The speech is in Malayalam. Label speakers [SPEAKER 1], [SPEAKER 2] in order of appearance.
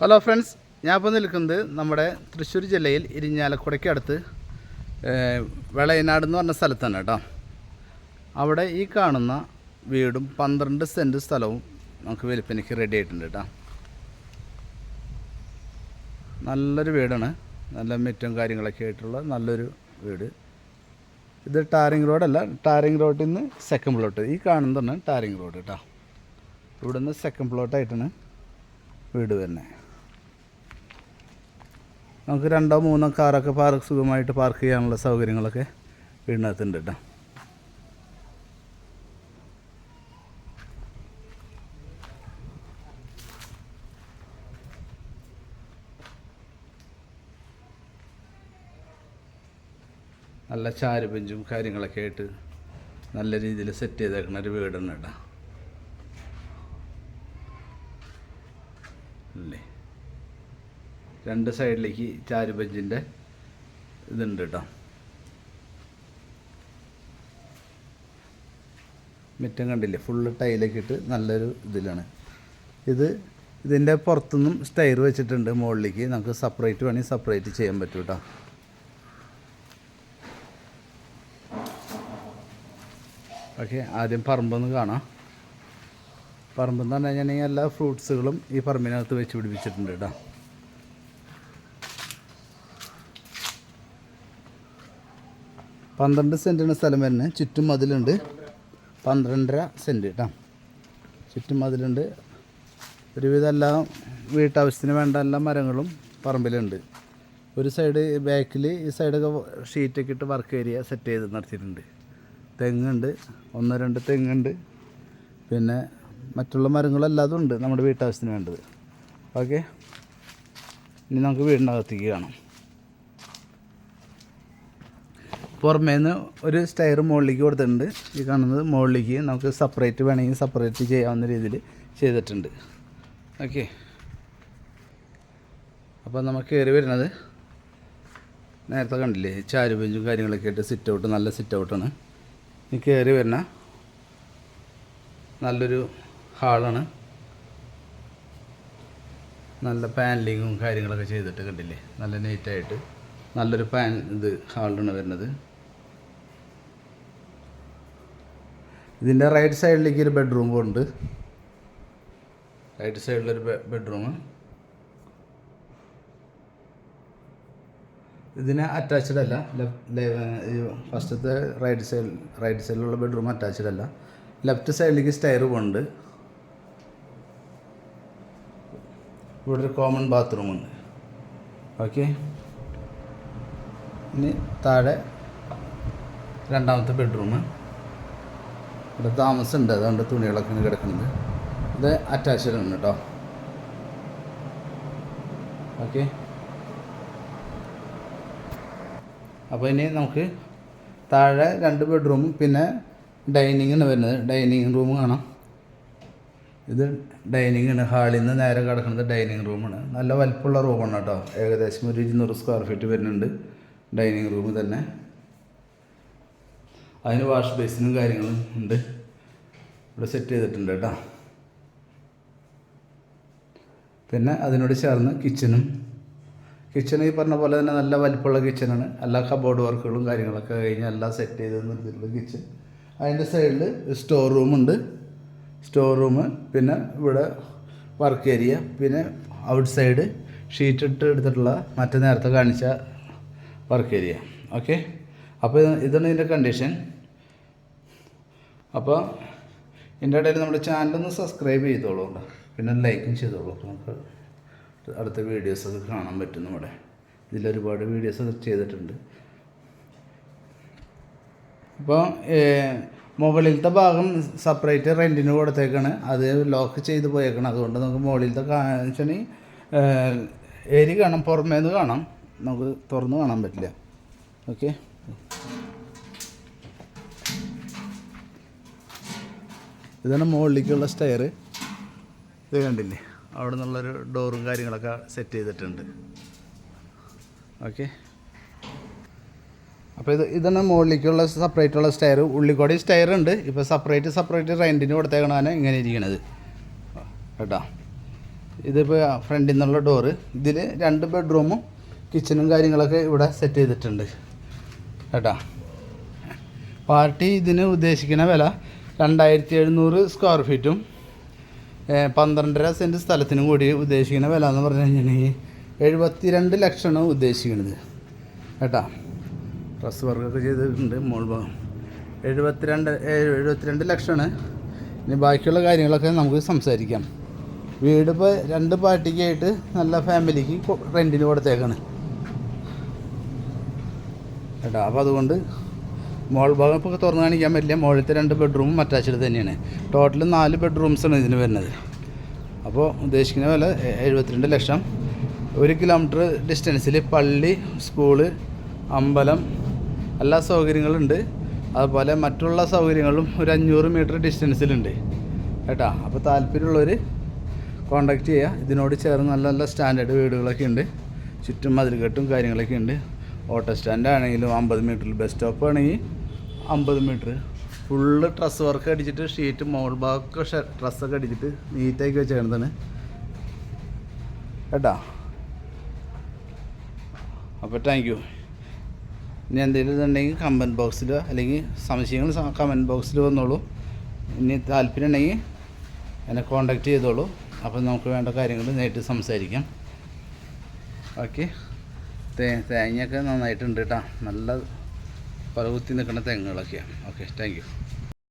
[SPEAKER 1] ഹലോ ഫ്രണ്ട്സ് ഞാൻ ഇപ്പോൾ നിൽക്കുന്നത് നമ്മുടെ തൃശ്ശൂർ ജില്ലയിൽ ഇരിഞ്ഞാലക്കുടയ്ക്ക് അടുത്ത് വെളയനാട് എന്ന് പറഞ്ഞ സ്ഥലത്താണ് കേട്ടോ. അവിടെ ഈ കാണുന്ന വീടും പന്ത്രണ്ട് സെന്റ് സ്ഥലവും നമുക്ക് വിൽപ്പനയ്ക്ക് റെഡി ആയിട്ടുണ്ട് കേട്ടോ. നല്ലൊരു വീടാണ്. നല്ല മിറ്റും കാര്യങ്ങളൊക്കെ ആയിട്ടുള്ള നല്ലൊരു വീട്. ഇത് ടാറിങ് റോഡല്ല ടാറിങ് റോഡിൽ നിന്ന് സെക്കൻഡ് പ്ലോട്ട് ഈ കാണുന്നതാണ് ടാറിങ് റോഡ് കേട്ടോ. ഇവിടുന്ന് സെക്കൻഡ് പ്ലോട്ടായിട്ടാണ് വീട് വരുന്നത്. നമുക്ക് രണ്ടോ മൂന്നോ കാറൊക്കെ പാർക്ക് സുഖമായിട്ട് പാർക്ക് ചെയ്യാനുള്ള സൗകര്യങ്ങളൊക്കെ വീടിനകത്തുണ്ട് കേട്ടോ. നല്ല ചാരുബെഞ്ചും കാര്യങ്ങളൊക്കെ ആയിട്ട് നല്ല രീതിയിൽ സെറ്റ് ചെയ്തേക്കുന്ന ഒരു വീടാണ് കേട്ടോ. രണ്ട് സൈഡിലേക്ക് ചാരുബെഞ്ചിന്റെ ഇതുണ്ട് കേട്ടോ മുറ്റം കണ്ടില്ലേ? ഫുള്ള് ടൈലൊക്കെ ഇട്ട് നല്ലൊരു ഇതിലാണ്. ഇത് ഇതിന്റെ പുറത്തുനിന്നും സ്റ്റൈർ വെച്ചിട്ടുണ്ട് മുകളിലേക്ക്. നമുക്ക് സെപ്പറേറ്റ് വേണമെങ്കിൽ സെപ്പറേറ്റ് ചെയ്യാൻ പറ്റും കേട്ടോ ഓക്കെ ആദ്യം പറമ്പൊന്ന് കാണാം. പറമ്പെന്ന് പറഞ്ഞു കഴിഞ്ഞാൽ എല്ലാ ഫ്രൂട്ട്സുകളും ഈ പറമ്പിനകത്ത് വെച്ച് പിടിപ്പിച്ചിട്ടുണ്ട് കേട്ടോ പന്ത്രണ്ട് സെന്റിന് സ്ഥലം വരുന്നത്. ചുറ്റും മതിലുണ്ട് പന്ത്രണ്ടര സെന്റ് കേട്ടോ ചുറ്റും മതിലുണ്ട് ഒരുവിധം എല്ലാ വീട്ടാവശ്യത്തിന് വേണ്ട എല്ലാ മരങ്ങളും പറമ്പിലുണ്ട്. ഒരു സൈഡ് ബാക്കിൽ ഈ സൈഡൊക്കെ ഷീറ്റൊക്കെ ഇട്ട് വർക്ക് ഏരിയ സെറ്റ് ചെയ്ത് നടത്തിയിട്ടുണ്ട്. തെങ്ങുണ്ട്. ഒന്ന് രണ്ട് തെങ്ങുണ്ട്. പിന്നെ മറ്റുള്ള മരങ്ങളെല്ലാതും ഉണ്ട് നമ്മുടെ വീട്ടാവശ്യത്തിന് വേണ്ടത്. ഓക്കെ ഇനി നമുക്ക് വീടിനകത്തേക്ക് കാണാം. പുറമേന്ന് ഒരു സ്റ്റയർ മുകളിലേക്ക് കൊടുത്തിട്ടുണ്ട്. ഈ കാണുന്നത് മുകളിലേക്ക് നമുക്ക് സെപ്പറേറ്റ് വേണമെങ്കിൽ സെപ്പറേറ്റ് ചെയ്യാവുന്ന രീതിയിൽ ചെയ്തിട്ടുണ്ട്. ഓക്കെ അപ്പോൾ നമുക്ക് കയറി വരുന്നത് നേരത്തെ കണ്ടില്ലേ ചാരുബെഞ്ചും കാര്യങ്ങളൊക്കെ ആയിട്ട് സിറ്റ് ഔട്ട് നല്ല സിറ്റ് ഔട്ടാണ് ഈ കയറി വരുന്ന നല്ലൊരു ഹാളാണ് നല്ല പാനലിങ്ങും കാര്യങ്ങളൊക്കെ ചെയ്തിട്ട് കണ്ടില്ലേ നല്ല നീറ്റായിട്ട് നല്ലൊരു പാൻ ഇത് ഹാളാണ് വരുന്നത്. ഇതിന്റെ റൈറ്റ് സൈഡിലേക്ക് ഒരു ബെഡ്റൂം ഉണ്ട്. റൈറ്റ് സൈഡിലൊരു ബെഡ്റൂം ഇതിന് അറ്റാച്ച്ഡ് അല്ല. ഫസ്റ്റത്തെ റൈറ്റ് സൈഡ് റൈറ്റ് സൈഡിലുള്ള ബെഡ്റൂം അറ്റാച്ച്ഡ് അല്ല. ലെഫ്റ്റ് സൈഡിലേക്ക് സ്റ്റയർ പോകുന്നുണ്ട് ഇവിടെ ഒരു കോമൺ ബാത്റൂം ഉണ്ട്. ഓക്കെ ഇനി താഴെ രണ്ടാമത്തെ ബെഡ്റൂം ഇവിടെ താമസമുണ്ട്. അതുകൊണ്ട് തുണികളൊക്കെ കിടക്കുന്നത് ഇത് അറ്റാച്ച്ഡ് ആണ് കേട്ടോ. ഓക്കെ അപ്പോൾ ഇനി നമുക്ക് താഴെ രണ്ട് ബെഡ്റൂമും പിന്നെ ഡൈനിങ് ആണ് വരുന്നത്. ഡൈനിങ് റൂം കാണാം. ഇത് ഡൈനിങ് ആണ്. ഹാളിൽ നിന്ന് നേരെ കിടക്കുന്നത് ഡൈനിങ് റൂമാണ് നല്ല വലിപ്പമുള്ള റൂമാണ് കേട്ടോ. ഏകദേശം ഒരു ഇരുന്നൂറ് സ്ക്വയർ ഫീറ്റ് വരുന്നുണ്ട്. ഡൈനിങ് റൂം തന്നെ. അതിന് വാഷ് ബേസിനും കാര്യങ്ങളും ഉണ്ട്. ഇവിടെ സെറ്റ് ചെയ്തിട്ടുണ്ട് കേട്ടോ. പിന്നെ അതിനോട് ചേർന്ന് കിച്ചനും കിച്ചൺ ഈ പറഞ്ഞ പോലെ തന്നെ നല്ല വലിപ്പമുള്ള കിച്ചനാണ് എല്ലാ കബോർഡ് വർക്കുകളും കാര്യങ്ങളൊക്കെ കഴിഞ്ഞ് എല്ലാം സെറ്റ് ചെയ്ത് നിർത്തിയിട്ടുള്ള കിച്ചൺ അതിന്റെ സൈഡിൽ സ്റ്റോർ റൂമുണ്ട് സ്റ്റോർ റൂം പിന്നെ ഇവിടെ വർക്ക് ഏരിയ പിന്നെ ഔട്ട് സൈഡ് ഷീറ്റ് ഇട്ട് എടുത്തിട്ടുള്ള മറ്റേ നേരത്തെ കാണിച്ച വർക്ക് ഏരിയ ഓക്കെ അപ്പോൾ ഇത് ഇതാണ് ഇതിന്റെ കണ്ടീഷൻ അപ്പോൾ ഇതിന്റെ ഇടയിൽ നമ്മുടെ ചാനലൊന്ന് സബ്സ്ക്രൈബ് ചെയ്തോളൂ. പിന്നെ ലൈക്കും ചെയ്തോളൂ. നമുക്ക് അടുത്ത വീഡിയോസൊക്കെ കാണാൻ പറ്റും നമ്മുടെ. ഇതിലൊരുപാട് വീഡിയോസൊക്കെ ചെയ്തിട്ടുണ്ട്. അപ്പോൾ മുകളിലത്തെ ഭാഗം സെപ്പറേറ്റ് റെന്റിന് കൊടുത്തേക്കാണ്. അത് ലോക്ക് ചെയ്ത് പോയേക്കണം. അതുകൊണ്ട് നമുക്ക് മുകളിലത്തെ കാണിച്ചാൽ ഏരി കാണാം. പുറമേന്ന് കാണാം. നമുക്ക് തുറന്ന് കാണാൻ പറ്റില്ല. ഓക്കെ ഇതാണ് മുകളിലേക്കുള്ള സ്റ്റെയർ ഇത് കണ്ടില്ലേ? അവിടെ നിന്നുള്ളൊരു ഡോറും കാര്യങ്ങളൊക്കെ സെറ്റ് ചെയ്തിട്ടുണ്ട്. ഓക്കെ അപ്പോൾ ഇത് ഇതാണ് മുകളിലേക്കുള്ള സെപ്പറേറ്റ് ഉള്ള സ്റ്റെയർ ഉള്ളിക്കൂടി സ്റ്റെയർ ഉണ്ട്. ഇപ്പോൾ സെപ്പറേറ്റ് സെപ്പറേറ്റ് റെന്റിന് കൊടുത്തേക്കണതാണ് ഇങ്ങനെ ഇരിക്കണത്. കേട്ടോ? ഇതിപ്പോൾ ഫ്രണ്ടിൽ നിന്നുള്ള ഡോറ് ഇതിൽ രണ്ട് ബെഡ്റൂമും കിച്ചണും കാര്യങ്ങളൊക്കെ ഇവിടെ സെറ്റ് ചെയ്തിട്ടുണ്ട്. കേട്ടോ? പാർട്ടി ഇതിന് ഉദ്ദേശിക്കുന്ന വില രണ്ടായിരത്തി എഴുന്നൂറ് സ്ക്വയർ ഫീറ്റും പന്ത്രണ്ടര സെന്റ് സ്ഥലത്തിനും കൂടി ഉദ്ദേശിക്കുന്ന വില എന്ന് പറഞ്ഞു കഴിഞ്ഞിട്ടുണ്ടെങ്കിൽ എഴുപത്തി രണ്ട് ലക്ഷമാണ് ഉദ്ദേശിക്കുന്നത്. കേട്ടോ? ഡ്രസ് വർക്കൊക്കെ ചെയ്തിട്ടുണ്ട് മോൾ ഭാഗം. എഴുപത്തിരണ്ട് എഴുപത്തിരണ്ട് ലക്ഷമാണ്. ഇനി ബാക്കിയുള്ള കാര്യങ്ങളൊക്കെ നമുക്ക് സംസാരിക്കാം. വീട് ഇപ്പോൾ രണ്ട് പാർട്ടിക്കായിട്ട് നല്ല ഫാമിലിക്ക് റെന്റിന് കൊടുത്തേക്കാണ്. കേട്ടോ? അപ്പോൾ അതുകൊണ്ട് മോൾ ഭാഗം ഇപ്പോൾ തുറന്ന് കാണിക്കാൻ പറ്റില്ല. മുകളിലത്തെ രണ്ട് ബെഡ്റൂമും അറ്റാച്ച്ഡ് തന്നെയാണ്. ടോട്ടൽ നാല് ബെഡ്റൂംസാണ് ഇതിന് വരുന്നത്. അപ്പോൾ ഉദ്ദേശിക്കുന്ന വില എഴുപത്തിരണ്ട് ലക്ഷം. ഒരു കിലോമീറ്റർ ഡിസ്റ്റൻസിൽ പള്ളി സ്കൂൾ അമ്പലം എല്ലാ സൗകര്യങ്ങളുണ്ട്. അതുപോലെ മറ്റുള്ള സൗകര്യങ്ങളും ഒരു അഞ്ഞൂറ് മീറ്റർ ഡിസ്റ്റൻസിലുണ്ട് കേട്ടോ? അപ്പോൾ താല്പര്യമുള്ളവർ കോണ്ടാക്ട് ചെയ്യുക ഇതിനോട് ചേർന്ന് നല്ല നല്ല സ്റ്റാൻഡേർഡ് വീടുകളൊക്കെ ഉണ്ട്. ചുറ്റും മതിൽകെട്ടും കാര്യങ്ങളൊക്കെ ഉണ്ട്. ഓട്ടോ സ്റ്റാൻഡ് ആണെങ്കിലും അമ്പത് മീറ്ററിൽ ബസ് സ്റ്റോപ്പ് ആണെങ്കിൽ അമ്പത് മീറ്റർ ഫുള്ള് ട്രസ് വർക്ക് അടിച്ചിട്ട് ഷീറ്റ് മോൾ ഭാഗമൊക്കെ ഡ്രസ്സൊക്കെ അടിച്ചിട്ട് നീറ്റാക്കി വെച്ചേക്കുന്നതാണ് കേട്ടാ? അപ്പോൾ താങ്ക് യു ഇനി എന്തെങ്കിലും ഇതുണ്ടെങ്കിൽ കമന്റ് ബോക്സിൽ അല്ലെങ്കിൽ സംശയങ്ങൾ കമന്റ് ബോക്സിൽ വന്നോളൂ. ഇനി താല്പര്യം ഉണ്ടെങ്കിൽ എന്നെ കോണ്ടാക്ട് ചെയ്തോളൂ. അപ്പോൾ നമുക്ക് വേണ്ട കാര്യങ്ങൾ നേരിട്ട് സംസാരിക്കാം. ഓക്കെ തേങ്ങയൊക്കെ നന്നായിട്ടുണ്ട് കേട്ടോ. നല്ല കുത്തി നിൽക്കുന്ന തെങ്ങുകളൊക്കെയാണ്. Okay thank